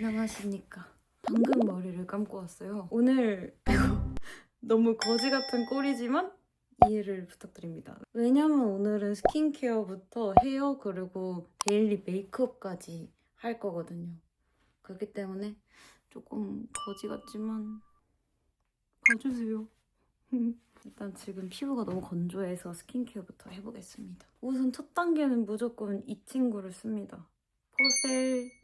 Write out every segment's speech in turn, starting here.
안녕하십니까. 방금 머리를 감고 왔어요. 오늘 너무 거지 같은 꼴이지만 이해를 부탁드립니다. 왜냐면 오늘은 스킨케어부터 헤어 그리고 데일리 메이크업까지 할 거거든요. 그렇기 때문에 조금 거지 같지만 봐주세요. 일단 지금 피부가 너무 건조해서 스킨케어부터 해보겠습니다. 우선 첫 단계는 무조건 이 친구를 씁니다. 퍼셀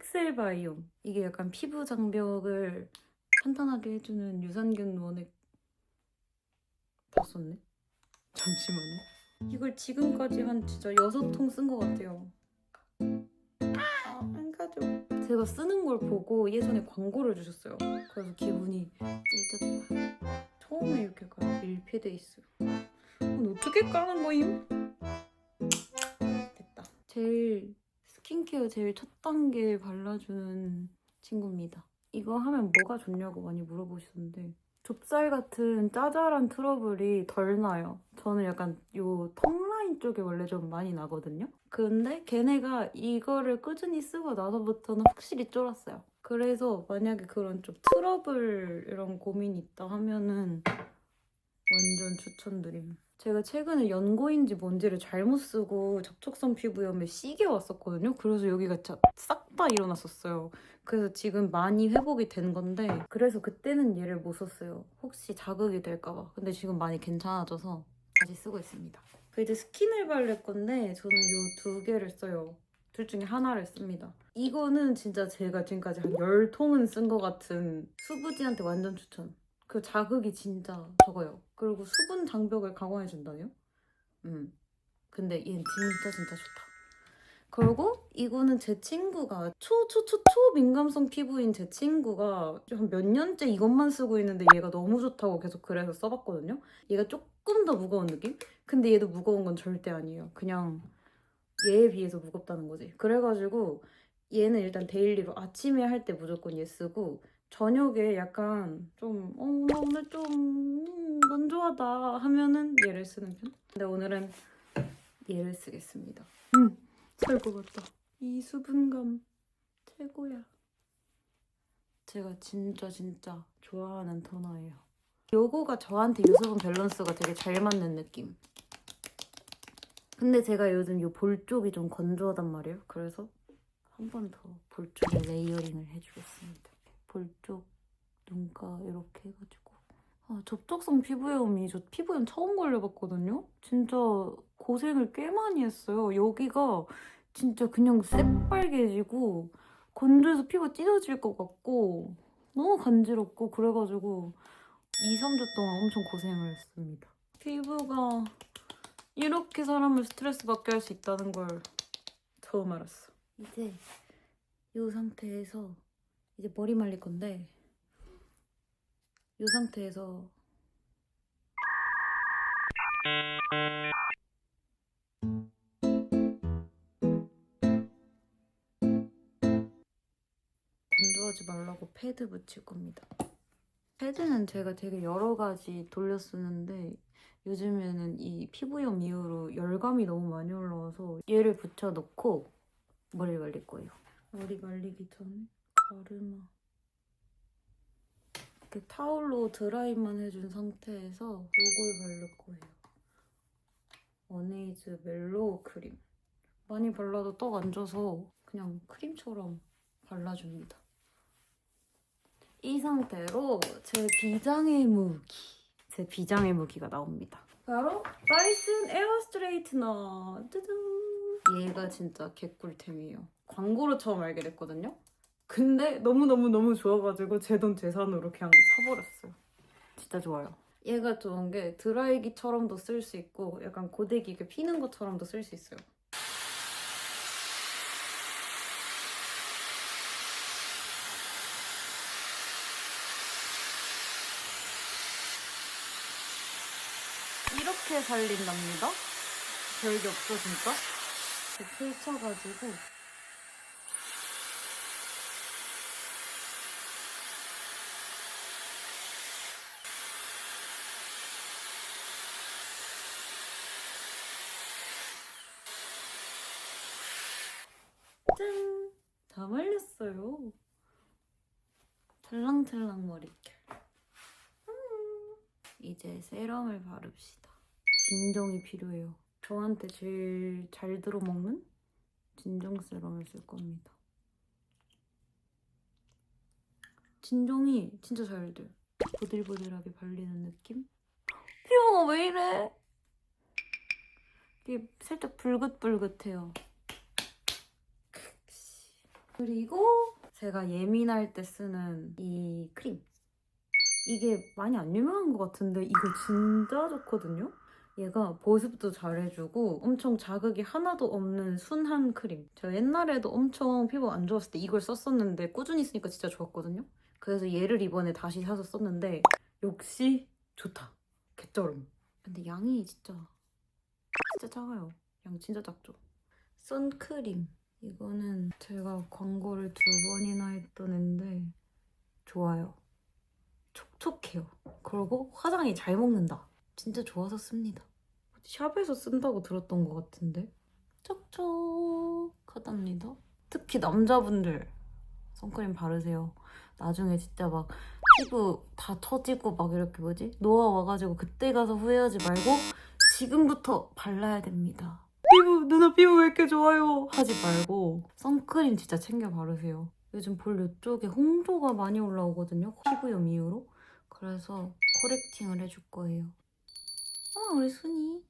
픽셀 바이옴. 이게 약간 피부 장벽을 탄탄하게 해주는 유산균 원액 다 썼네. 잠시만요. 이걸 지금까지 한 진짜 여섯 통 쓴 것 같아요. 아, 안 가져. 제가 쓰는 걸 보고 예전에 광고를 주셨어요. 그래서 기분이 찢었다. 처음에 이렇게 약간 밀폐돼 있어요. 어떻게 까는 거임? 됐다. 제일 스킨케어 제일 첫 단계 발라주는 친구입니다. 이거 하면 뭐가 좋냐고 많이 물어보시던데 좁쌀 같은 짜잘한 트러블이 덜 나요. 저는 약간 요 턱 라인 쪽에 원래 좀 많이 나거든요. 근데 걔네가 이거를 꾸준히 쓰고 나서부터는 확실히 쫄았어요. 그래서 만약에 그런 좀 트러블 이런 고민이 있다 하면은 완전 추천드림. 제가 최근에 연고인지 뭔지를 잘못 쓰고 접촉성 피부염에 시게 왔었거든요. 그래서 여기가 싹 다 일어났었어요. 그래서 지금 많이 회복이 된 건데 그래서 그때는 얘를 못 썼어요. 혹시 자극이 될까봐. 근데 지금 많이 괜찮아져서 다시 쓰고 있습니다. 그 이제 스킨을 바를 건데 저는 이 두 개를 써요. 둘 중에 하나를 씁니다. 이거는 진짜 제가 지금까지 한 10통은 쓴 것 같은 수부지한테 완전 추천. 그 자극이 진짜 적어요. 그리고 수분 장벽을 강화해준다네요? 음. 근데 얘는 진짜 진짜 좋다. 그리고 이거는 제 친구가 초 초 초 초 민감성 피부인 제 친구가 한 몇 년째 이것만 쓰고 있는데 얘가 너무 좋다고 계속 그래서 써봤거든요. 얘가 조금 더 무거운 느낌? 근데 얘도 무거운 건 절대 아니에요. 그냥 얘에 비해서 무겁다는 거지. 그래가지고 얘는 일단 데일리로 아침에 할 때 무조건 얘 쓰고 저녁에 약간 좀, 어, 나 오늘 좀, 음, 건조하다 하면은 얘를 쓰는 편? 근데 오늘은 얘를 쓰겠습니다. 음, 살것 같다. 이 수분감 최고야. 제가 진짜 진짜 좋아하는 토너예요. 요거가 저한테 유수분 밸런스가 되게 잘 맞는 느낌. 근데 제가 요즘 요 볼 쪽이 좀 건조하단 말이에요. 그래서 한 번 더 볼 쪽에 레이어링을 해주겠습니다. 볼 쪽, 눈가 이렇게 해가지고 아, 접촉성 피부염이 저 피부염 처음 걸려봤거든요. 진짜 고생을 꽤 많이 했어요. 여기가 진짜 그냥 새빨개지고 건조해서 피부가 찢어질 것 같고 너무 간지럽고 그래가지고 2, 3주 동안 엄청 고생을 했습니다. 피부가 이렇게 사람을 스트레스 받게 할 수 있다는 걸 처음 알았어. 이제 이 상태에서 이제 머리 말릴 건데 이 상태에서 건조하지 말라고 패드 붙일 겁니다. 패드는 제가 되게 여러 가지 돌려 쓰는데 요즘에는 이 피부염 이후로 열감이 너무 많이 올라와서 얘를 붙여놓고 머리 말릴 거예요. 머리 말리기 전에 가르마 이렇게 타올로 드라이만 해준 상태에서 요걸 바를 거예요. 어네이즈 멜로우 크림. 많이 발라도 떡 안 져서 그냥 크림처럼 발라줍니다. 이 상태로 제 비장의 무기, 제 비장의 무기가 나옵니다. 바로 다이슨 에어 스트레이트너. 뚜둥. 얘가 진짜 개꿀템이에요. 광고로 처음 알게 됐거든요. 근데 너무너무너무 좋아가지고 제 돈 재산으로 그냥 사버렸어요. 진짜 좋아요. 얘가 좋은 게 드라이기처럼도 쓸 수 있고 약간 고데기 이렇게 피는 것처럼도 쓸 수 있어요. 이렇게 살린답니다. 별게 없어 진짜. 이렇게 펼쳐가지고 짠! 다 말렸어요. 찰랑찰랑 머리결. 음. 이제 세럼을 바릅시다. 진정이 필요해요. 저한테 제일 잘 들어먹는 진정 세럼을 쓸 겁니다. 진정이 진짜 잘 돼요. 보들보들하게 발리는 느낌? 피부가 왜 이래? 이게 살짝 불긋불긋해요. 그리고 제가 예민할 때 쓰는 이 크림. 이게 많이 안 유명한 것 같은데 이거 진짜 좋거든요? 얘가 보습도 잘해주고 엄청 자극이 하나도 없는 순한 크림. 제가 옛날에도 엄청 피부 안 좋았을 때 이걸 썼었는데 꾸준히 쓰니까 진짜 좋았거든요? 그래서 얘를 이번에 다시 사서 썼는데 역시 좋다. 개쩔음. 근데 양이 진짜 진짜 작아요. 양 진짜 작죠. 선크림. 이거는 제가 광고를 두 번이나 했던 앤데 좋아요. 촉촉해요. 그리고 화장이 잘 먹는다. 진짜 좋아서 씁니다. 샵에서 쓴다고 들었던 것 같은데 촉촉하답니다. 특히 남자분들 선크림 바르세요. 나중에 진짜 막 피부 다 터지고 막 이렇게 뭐지? 노화 와가지고 그때 가서 후회하지 말고 지금부터 발라야 됩니다. 누나 피부 왜 이렇게 좋아요? 하지 말고 선크림 진짜 챙겨 바르세요. 요즘 볼 이쪽에 홍조가 많이 올라오거든요. 피부염 이후로. 그래서 코렉팅을 해줄 거예요. 아 우리 순이.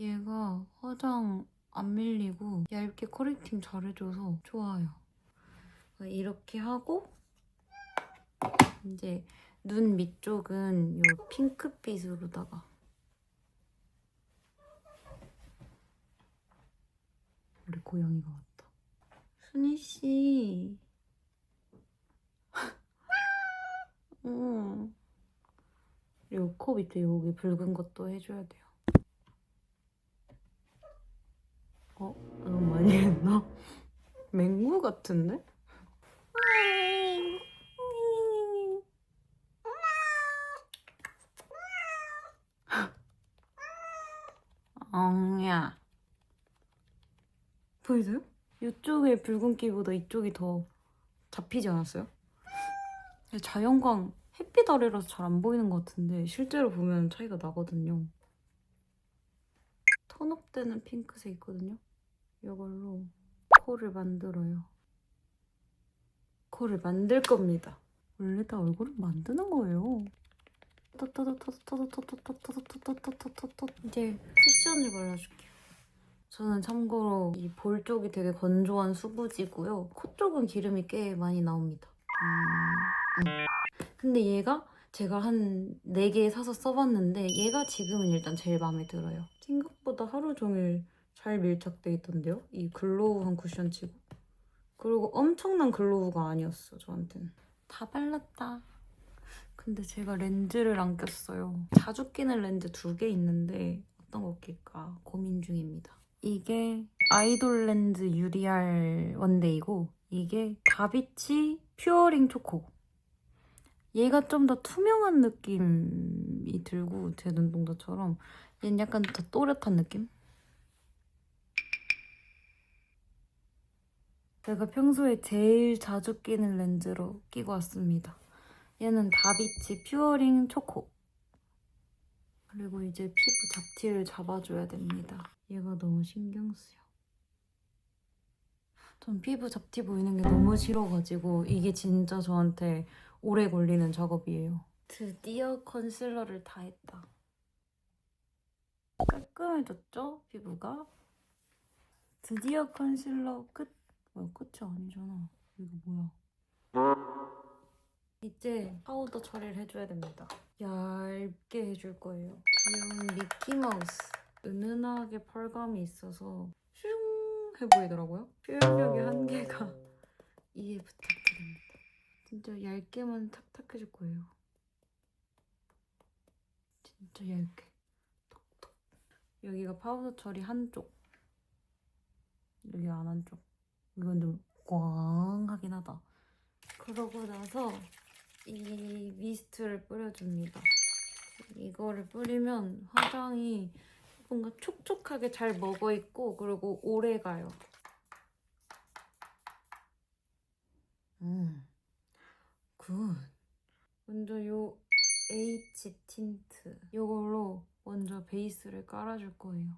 얘가 화장 안 밀리고 얇게 코렉팅 잘해줘서 좋아요. 이렇게 하고 이제 눈 밑쪽은 이 핑크빛으로다가 우리 고양이가 왔다. 순이 씨. 응. 그리고 코 밑에 여기 붉은 것도 해줘야 돼요. 어? 너무 많이 했나? 맹구 같은데? 엉야 보이세요? 이쪽의 붉은기보다 이쪽이 더 잡히지 않았어요? 자연광 햇빛 아래라서 잘 안 보이는 것 같은데 실제로 보면 차이가 나거든요. 톤업되는 핑크색 있거든요. 이걸로 코를 만들어요. 코를 만들 겁니다. 원래 다 얼굴을 만드는 거예요. 이제 쿠션을 발라줄게요. 저는 참고로 이 볼 쪽이 되게 건조한 수부지고요. 코 쪽은 기름이 꽤 많이 나옵니다. 음, 음. 근데 얘가 제가 한 4개 사서 써봤는데 얘가 지금은 일단 제일 마음에 들어요. 생각보다 하루 종일 잘 밀착돼 있던데요? 이 글로우한 쿠션 치고. 그리고 엄청난 글로우가 아니었어, 저한테는. 다 발랐다. 근데 제가 렌즈를 안 꼈어요. 자주 끼는 렌즈 두 개 있는데 어떤 거 낄까 고민 중입니다. 이게 아이돌 렌즈 유리알 원데이고 이게 다비치 퓨어링 초코. 얘가 좀 더 투명한 느낌이 들고 제 눈동자처럼 얘는 약간 더 또렷한 느낌? 제가 평소에 제일 자주 끼는 렌즈로 끼고 왔습니다. 얘는 다비치 퓨어링 초코. 그리고 이제 피부 잡티를 잡아줘야 됩니다. 얘가 너무 신경 쓰여. 전 피부 잡티 보이는 게 너무 싫어가지고 이게 진짜 저한테 오래 걸리는 작업이에요. 드디어 컨실러를 다 했다. 깔끔해졌죠? 피부가? 드디어 컨실러 끝. 뭐야, 끝이 아니잖아. 이거 뭐야? 이제 파우더 처리를 해줘야 됩니다. 얇게 해줄 거예요. 귀여운 미키마우스. 은은하게 펄감이 있어서 슝 해 보이더라고요. 표현력의 한계가 이해 부탁드립니다. 진짜 얇게만 탁탁 해줄 거예요. 진짜 얇게. 톡톡. 여기가 파우더 처리 한쪽. 여기 안 한쪽. 이건 좀 꽝하긴 하다. 그러고 나서 이 미스트를 뿌려줍니다. 이거를 뿌리면 화장이 뭔가 촉촉하게 잘 먹어 있고 그리고 오래 가요. 음, 굿. 먼저 요 H 틴트 이걸로 먼저 베이스를 깔아줄 거예요.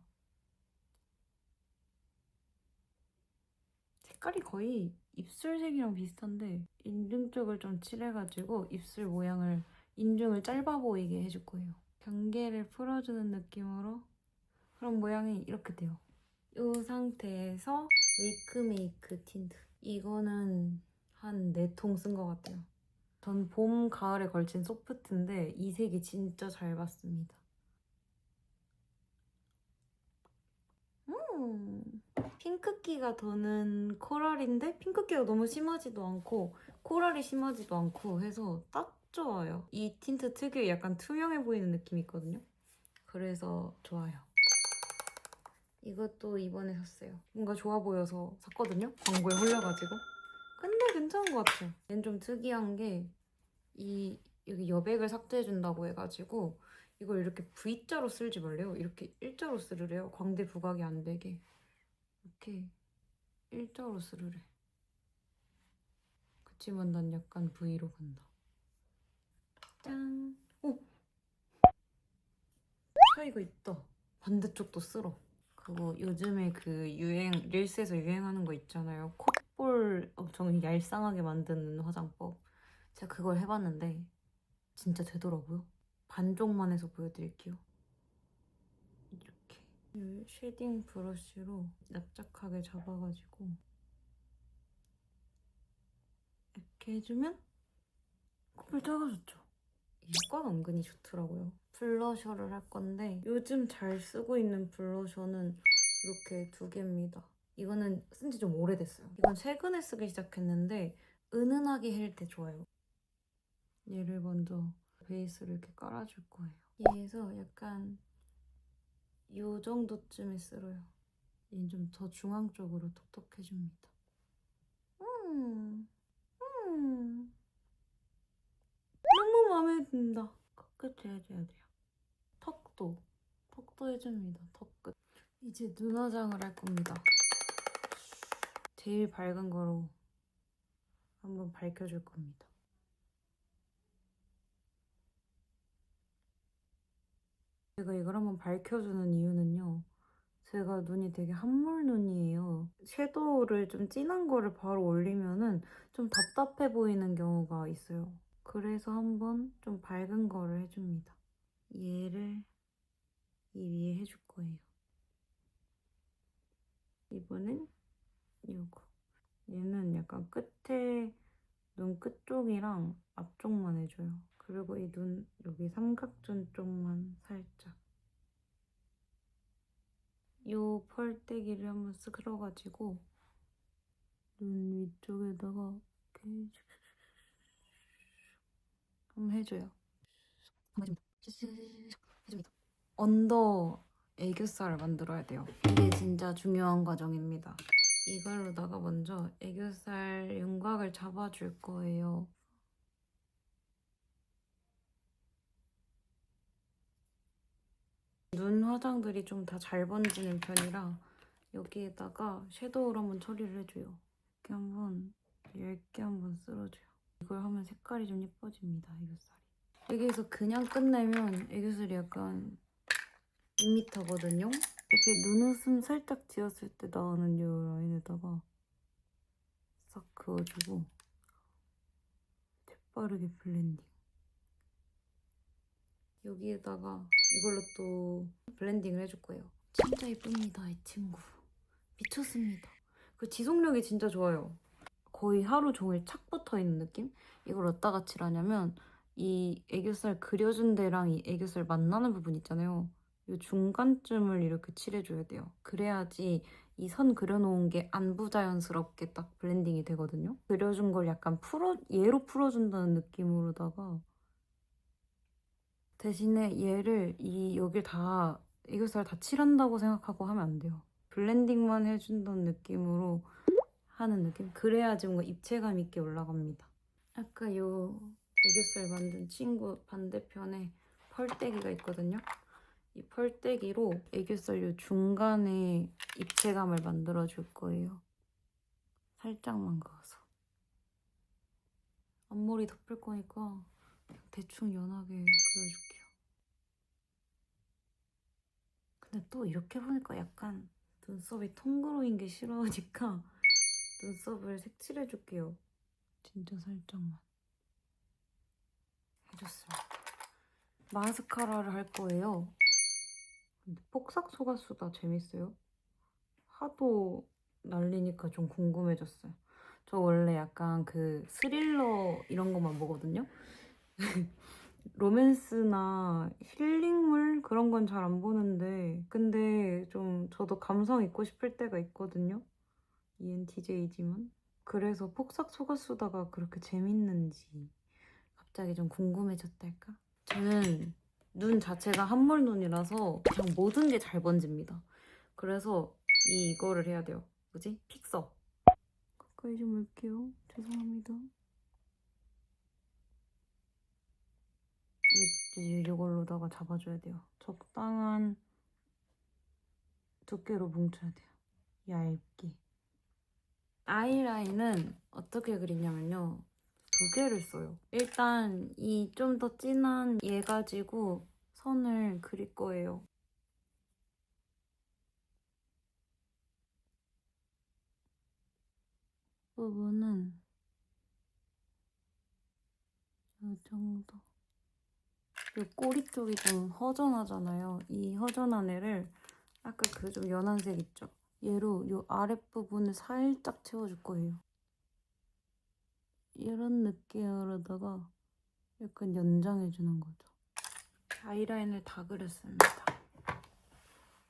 색깔이 거의 입술색이랑 비슷한데 인중 쪽을 좀 칠해가지고 입술 모양을 인중을 짧아 보이게 해줄 거예요. 경계를 풀어주는 느낌으로 그런 모양이 이렇게 돼요. 이 상태에서 웨이크메이크 틴트 이거는 한 4통 쓴 것 같아요. 전 봄, 가을에 걸친 소프트인데 이 색이 진짜 잘 봤습니다. 음, 핑크기가 도는 코랄인데 핑크기가 너무 심하지도 않고 코랄이 심하지도 않고 해서 딱 좋아요. 이 틴트 특유의 약간 투명해 보이는 느낌이 있거든요. 그래서 좋아요. 이것도 이번에 샀어요. 뭔가 좋아 보여서 샀거든요. 광고에 홀려가지고. 근데 괜찮은 것 같아요. 얘는 좀 특이한 게 이 여기 여백을 삭제해준다고 해가지고 이걸 이렇게 V자로 쓸지 말래요. 이렇게 일자로 쓰르래요. 광대 부각이 안 되게. 이렇게 일자로 쓰르래. 그치만 난 약간 V로 간다. 짠. 오! 차이가 있다. 반대쪽도 쓸어. 그거 요즘에 그 유행 릴스에서 유행하는 거 있잖아요. 콧볼 엄청 얄쌍하게 만드는 화장법. 제가 그걸 해봤는데 진짜 되더라고요. 반쪽만 해서 보여드릴게요. 이렇게 이 쉐딩 브러쉬로 납작하게 잡아가지고 이렇게 해주면 콧볼 작아졌죠. 이 효과가 은근히 좋더라고요. 블러셔를 할 건데 요즘 잘 쓰고 있는 블러셔는 이렇게 두 개입니다. 이거는 쓴 지 좀 오래됐어요. 이건 최근에 쓰기 시작했는데 은은하게 할 때 좋아요. 얘를 먼저 베이스를 이렇게 깔아줄 거예요. 얘에서 약간 요 정도쯤에 쓸어요. 얘는 좀 더 중앙 쪽으로 톡톡해줍니다. 음, 음. 너무 마음에 끝에 해줘야 돼요. 턱도, 턱도 해줍니다. 턱 끝. 이제 눈 화장을 할 겁니다. 제일 밝은 거로 한번 밝혀줄 겁니다. 제가 이걸 한번 밝혀주는 이유는요. 제가 눈이 되게 한물 눈이에요. 섀도우를 좀 진한 거를 바로 올리면은 좀 답답해 보이는 경우가 있어요. 그래서 한번 좀 밝은 거를 해줍니다. 얘를 이 위에 해줄 거예요. 이번엔 이거. 얘는 약간 끝에 눈 끝쪽이랑 앞쪽만 해줘요. 그리고 이 눈 여기 삼각존 쪽만 살짝. 요 펄떼기를 한번 쓱 끌어가지고 눈 위쪽에다가 이렇게 한번 해줘요. 한번 해줍니다. 언더 애교살을 만들어야 돼요. 이게 진짜 중요한 과정입니다. 이걸로다가 먼저 애교살 윤곽을 잡아줄 거예요. 눈 화장들이 좀 다 잘 번지는 편이라 여기에다가 섀도우를 한번 처리를 해줘요. 이렇게 한번 얇게 한번 쓸어줘요. 이걸 하면 색깔이 좀 예뻐집니다, 애교살이. 여기에서 그냥 끝내면 애교살이 약간 밋밋하거든요. 이렇게 눈웃음 살짝 지었을 때 나오는 이 라인에다가 싹 그어주고 재빠르게 블렌딩. 여기에다가 이걸로 또 블렌딩을 해줄 거예요. 진짜 예쁩니다, 이 친구. 미쳤습니다. 그 지속력이 진짜 좋아요. 거의 하루 종일 착 붙어 있는 느낌? 이걸 어디다가 칠하냐면 이 애교살 그려준 데랑 이 애교살 만나는 부분 있잖아요. 이 중간쯤을 이렇게 칠해줘야 돼요. 그래야지 이 선 그려놓은 게 안 부자연스럽게 딱 블렌딩이 되거든요. 그려준 걸 약간 풀어 얘로 풀어준다는 느낌으로다가 대신에 얘를 이 여길 다 애교살 다 칠한다고 생각하고 하면 안 돼요. 블렌딩만 해준다는 느낌으로 하는 느낌? 그래야지 뭔가 입체감 있게 올라갑니다. 아까 요 애교살 만든 친구 반대편에 펄떼기가 있거든요. 이 펄떼기로 애교살 요 중간에 입체감을 만들어 줄 거예요. 살짝만 그어서. 앞머리 덮을 거니까 대충 연하게 그려줄게요. 근데 또 이렇게 보니까 약간 눈썹이 통그로인 게 싫어하니까 눈썹을 색칠해줄게요. 진짜 살짝만 해줬습니다. 마스카라를 할 거예요. 근데 폭삭 소가수다 재밌어요? 하도 날리니까 좀 궁금해졌어요. 저 원래 약간 그 스릴러 이런 것만 보거든요. 로맨스나 힐링물 그런 건 잘 안 보는데 근데 좀 저도 감성 있고 싶을 때가 있거든요. ENTJ지만 그래서 폭삭 속았수다가 그렇게 재밌는지 갑자기 좀 궁금해졌달까? 저는 눈 자체가 한물 눈이라서 그냥 모든 게 잘 번집니다. 그래서 이 이거를 해야 돼요. 뭐지? 픽서. 가까이 좀 올게요. 죄송합니다. 이, 이걸로다가 잡아줘야 돼요. 적당한 두께로 뭉쳐야 돼요. 얇게. 아이라인은 어떻게 그리냐면요. 두 개를 써요. 일단 이 좀 더 진한 얘 가지고 선을 그릴 거예요. 부분은 이 정도. 이 꼬리 쪽이 좀 허전하잖아요. 이 허전한 애를 아까 그 좀 연한 색 있죠? 얘로 이 아랫부분을 살짝 채워줄 거예요. 이런 느낌으로다가 약간 연장해주는 거죠. 아이라인을 다 그렸습니다.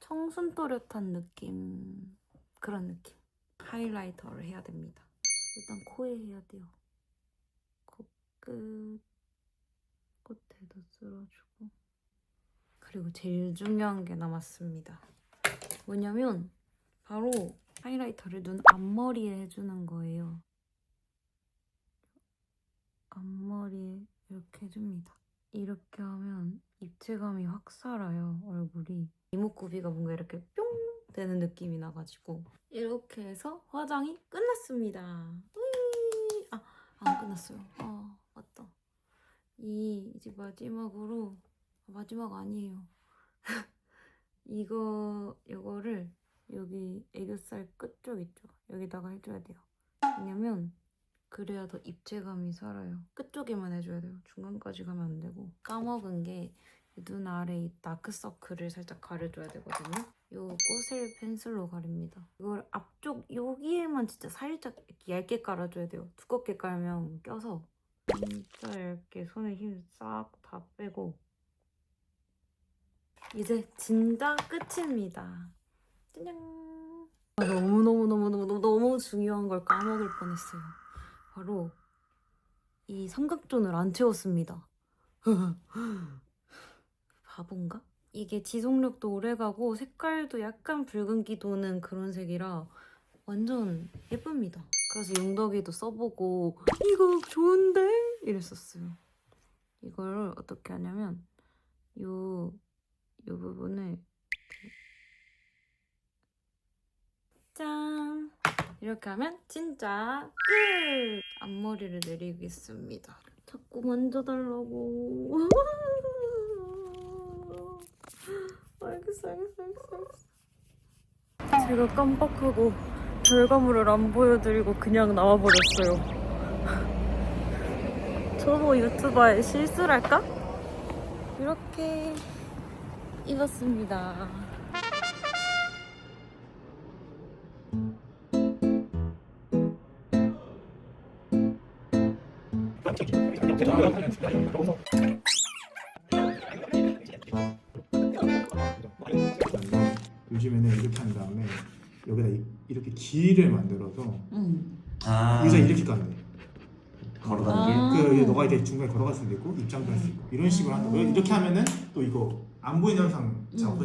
청순 또렷한 느낌 그런 느낌. 하이라이터를 해야 됩니다. 일단 코에 해야 돼요. 코끝 끝에도 쓸어주고 그리고 제일 중요한 게 남았습니다. 뭐냐면 바로 하이라이터를 눈 앞머리에 해주는 거예요. 앞머리에 이렇게 해줍니다. 이렇게 하면 입체감이 확 살아요, 얼굴이. 이목구비가 뭔가 이렇게 뿅 되는 느낌이 나가지고 이렇게 해서 화장이 끝났습니다. 으이! 아, 안 끝났어요. 아, 맞다. 이 이제 마지막으로 아, 마지막 아니에요. 이거 이거를 여기 애교살 끝쪽 있죠. 여기다가 해줘야 돼요. 왜냐면 그래야 더 입체감이 살아요. 끝쪽에만 해줘야 돼요. 중간까지 가면 안 되고 까먹은 게 눈 아래 이 다크서클을 살짝 가려줘야 되거든요. 요 꽃을 펜슬로 가립니다. 이걸 앞쪽 여기에만 진짜 살짝 얇게 깔아줘야 돼요. 두껍게 깔면 껴서 진짜 얇게 손에 힘 싹 다 빼고 이제 진짜 끝입니다. 아, 너무너무너무너무 너무 중요한 걸 까먹을 뻔했어요. 바로 이 삼각존을 안 채웠습니다. 바본가? 이게 지속력도 오래가고 색깔도 약간 붉은기 도는 그런 색이라 완전 예쁩니다. 그래서 용덕이도 써보고 이거 좋은데? 이랬었어요. 이걸 어떻게 하냐면 요, 요 부분을 이렇게 짠! 이렇게 하면 진짜 끝! 앞머리를 내리겠습니다. 자꾸 만져달라고. 알겠어, 알겠어, 알겠어. 제가 깜빡하고 결과물을 안 보여드리고 그냥 나와버렸어요. 저도 유튜버에 실수랄까? 이렇게 입었습니다. 길을 만들어서 응. 아 의자 이렇게 깐대. 걸어가는 아. 길. 그 너가 이렇게 중간에 걸어갈 수도 있고 입장도 할 수 있고 이런 식으로 한다. 왜 이렇게 하면은 또 이거 안 보이는 영상 작업